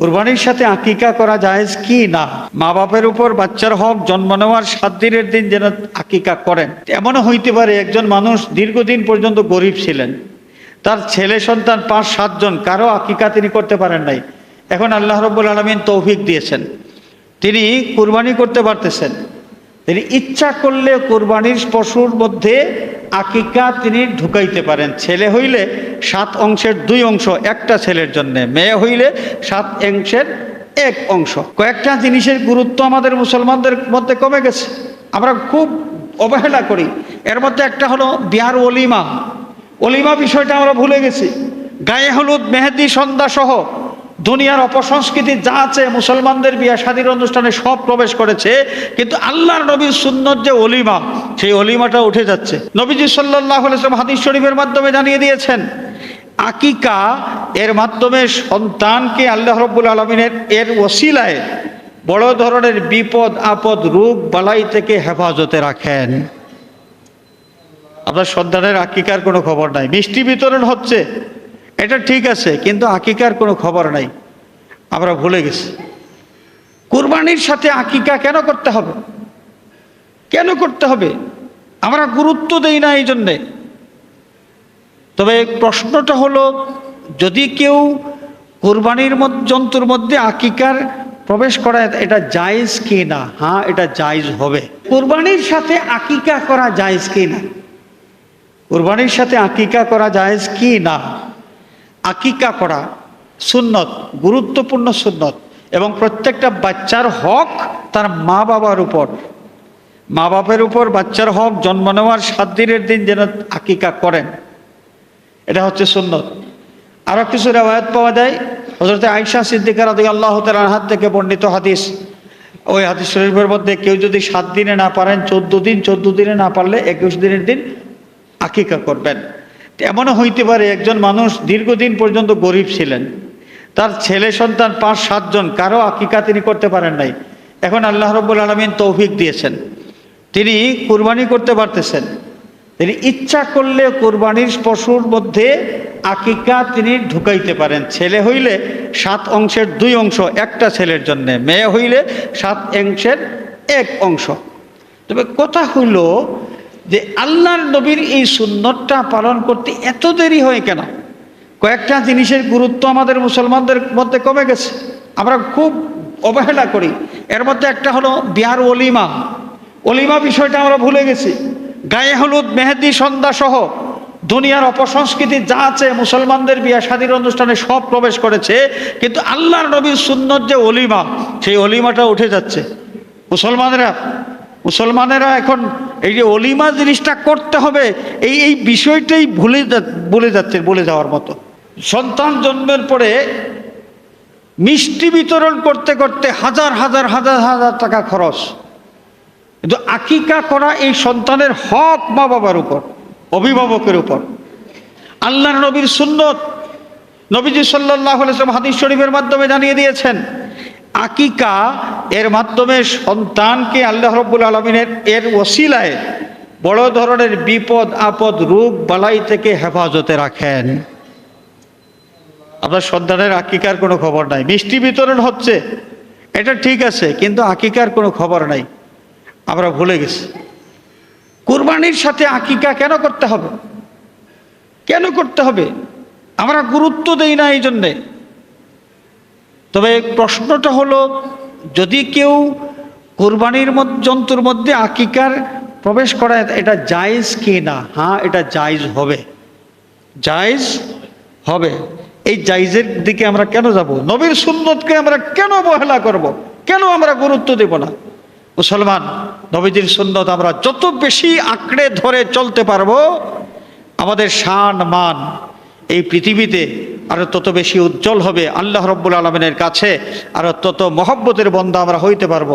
কুরবানির সাথে আকিকা করা জায়েজ কি? না। মা বাপের উপর বাচ্চার হক জন্ম নেওয়ার সাত দিনের দিন যেন আকিকা করেন। এমনও হইতে পারে একজন মানুষ দীর্ঘদিন পর্যন্ত গরিব ছিলেন। তার ছেলে সন্তান পাঁচ সাতজন কারও আকিকা তিনি করতে পারেন নাই। এখন আল্লাহ রব্বুল আলমিন তৌফিক দিয়েছেন। তিনি কুরবানি করতে পারতেছেন। তিনি ইচ্ছা করলে কোরবানির পশুর মধ্যে আকিকা তিনি ঢুকাইতে পারেন। ছেলে হইলে সাত অংশের দুই অংশ একটা ছেলের জন্য, মেয়ে হইলে সাত অংশের এক অংশ। কয়েকটা জিনিসের গুরুত্ব আমাদের মুসলমানদের মধ্যে কমে গেছে। আমরা খুব অবহেলা করি। এর মধ্যে একটা হলো বিহার অলিমা অলিমা বিষয়টা আমরা ভুলে গেছি। গায়ে হলুদ, মেহেদি সন্ধ্যা সহ দুনিয়ার অপসংস্কৃতি যা আছে মুসলমানদের বিয়া শাদীর অনুষ্ঠানে সব প্রবেশ করেছে, কিন্তু আল্লাহর নবীর সুন্নত যে অলিমা, সেই অলিমাটা উঠে যাচ্ছে। নবীজি সাল্লাহ হাদিস শরীফের মাধ্যমে জানিয়ে দিয়েছেন, আকিকা এর মাধ্যমে সন্তানকে আল্লাহ রব্বুল আলমিনের এর ওসিলায় বড় ধরনের বিপদ, আপদ, রোগ, বালাই থেকে হেফাজতে রাখেন। আপনার সন্তানের আকিকার কোনো খবর নাই। মিষ্টি বিতরণ হচ্ছে। এটা ঠিক আছে, কিন্তু আকিকার কোনো খবর নাই। আমরা ভুলে গেছি। কুরবানির সাথে আকিকা কেন করতে হবে? কেন করতে হবে? আমরা গুরুত্ব দেই না এই জন্যে। তবে প্রশ্নটা হলো, যদি কেউ কুরবানির জন্তুর মধ্যে আকিকার প্রবেশ করা এটা জায়েজ কি না? হ্যাঁ এটা জায়েজ হবে। কুরবানির সাথে আকিকা করা জায়েজ কি না? কুরবানির সাথে আকিকা করা জায়েজ কি না? আকিকা করা সুন্নত, গুরুত্বপূর্ণ সুন্নত এবং প্রত্যেকটা বাচ্চার হক তার মা বাবার উপর। মা বাপের উপর বাচ্চার হক জন্ম নেওয়ার সাত দিনের দিন যেন আকিকা করেন। এটা হচ্ছে সুন্নত। আরও কিছু রেওয়ায়ত পাওয়া যায়। হজরতে আইসা সিদ্দিকার আদি আল্লাহ হাত থেকে বর্ণিত হাদিস। ওই হাদিস শরীফের মধ্যে কেউ যদি সাত দিনে না পারেন, চোদ্দ দিন, চোদ্দ দিনে না পারলে একুশ দিনের দিন আকিকা করবেন। এমনও হইতে পারে একজন মানুষ দীর্ঘদিন পর্যন্ত গরিব ছিলেন। তার ছেলে সন্তান পাঁচ সাতজন কারও আকিকা তিনি করতে পারেন নাই। এখন আল্লাহ রব্বুল আলমিন তৌফিক দিয়েছেন। তিনি কুরবানি করতে পারতেছেন। তিনি ইচ্ছা করলে কোরবানির পশুর মধ্যে আকিকা তিনি ঢুকাইতে পারেন। ছেলে হইলে সাত অংশের দুই অংশ একটা ছেলের জন্য, মেয়ে হইলে সাত অংশের এক অংশ। তবে কথা হইল যে আল্লাহর নবীর এই সুন্নতটা পালন করতে এত দেরি হয় কেন? কয়েকটা জিনিসের গুরুত্ব আমাদের মুসলমানদের মধ্যে কমে গেছে। আমরা খুব অবহেলা করি। এর মধ্যে একটা হলো বিহার অলিমা অলিমা বিষয়টা আমরা ভুলে গেছি। গায়ে হলুদ, মেহেদি, সন্ধ্যা সহ দুনিয়ার অপসংস্কৃতি যা আছে মুসলমানদের বিয়া শাদীর অনুষ্ঠানে সব প্রবেশ করেছে। কিন্তু আল্লাহর নবীর সুন্নত যে অলিমা সেই অলিমাটা উঠে যাচ্ছে। মুসলমানেরা মুসলমানেরা এখন এই যে অলিমা জিনিসটা করতে হবে, এই এই বিষয়টাই ভুলে ভুলে যাচ্ছে, বলে যাওয়ার মতো। সন্তান জন্মের পরে মিষ্টি বিতরণ করতে করতে হাজার হাজার হাজার হাজার টাকা খরচ। কিন্তু আকিকা করা এই সন্তানের হক মা বাবার উপর, অভিভাবকের উপর। আল্লাহর নবীর সুন্নত নবীজি সাল্লাহ হাদিস শরীফের মাধ্যমে জানিয়ে দিয়েছেন আকিকা এর মাধ্যমে সন্তানকে আল্লাহ রব্বুল আলমিনের এর ওসিলায় বড় ধরনের বিপদ, আপদ রূপ বালাই থেকে হেফাজতে রাখেন। আপনার সন্তানের আকিকার কোনো খবর নাই। মিষ্টি বিতরণ হচ্ছে, এটা ঠিক আছে, কিন্তু আকিকার কোনো খবর নাই। আমরা ভুলে গেছি। কুরবানির সাথে আকিকা কেন করতে হবে? কেন করতে হবে? আমরা গুরুত্ব দেই না এই জন্যে তবে প্রশ্নটা হলো, যদি কেউ কোরবানির জন্তুর মধ্যে আকিকার প্রবেশ করা এটা জায়েজ কি না? হ্যাঁ এটা জায়েজ হবে। জায়েজ হবে। এই জাইজের দিকে আমরা কেন যাব? নবীর সুন্নতকে আমরা কেন অবহেলা করব। কেন আমরা গুরুত্ব দেব না? মুসলমান, নবীজির সুন্নত আমরা যত বেশি আঁকড়ে ধরে চলতে পারব, আমাদের শান, মান এই পৃথিবীতে আরও তত বেশি উজ্জ্বল হবে আল্লাহ রব্বুল আলমিনের কাছে, আরও তত মহব্বতের বন্ধ আমরা হইতে পারব।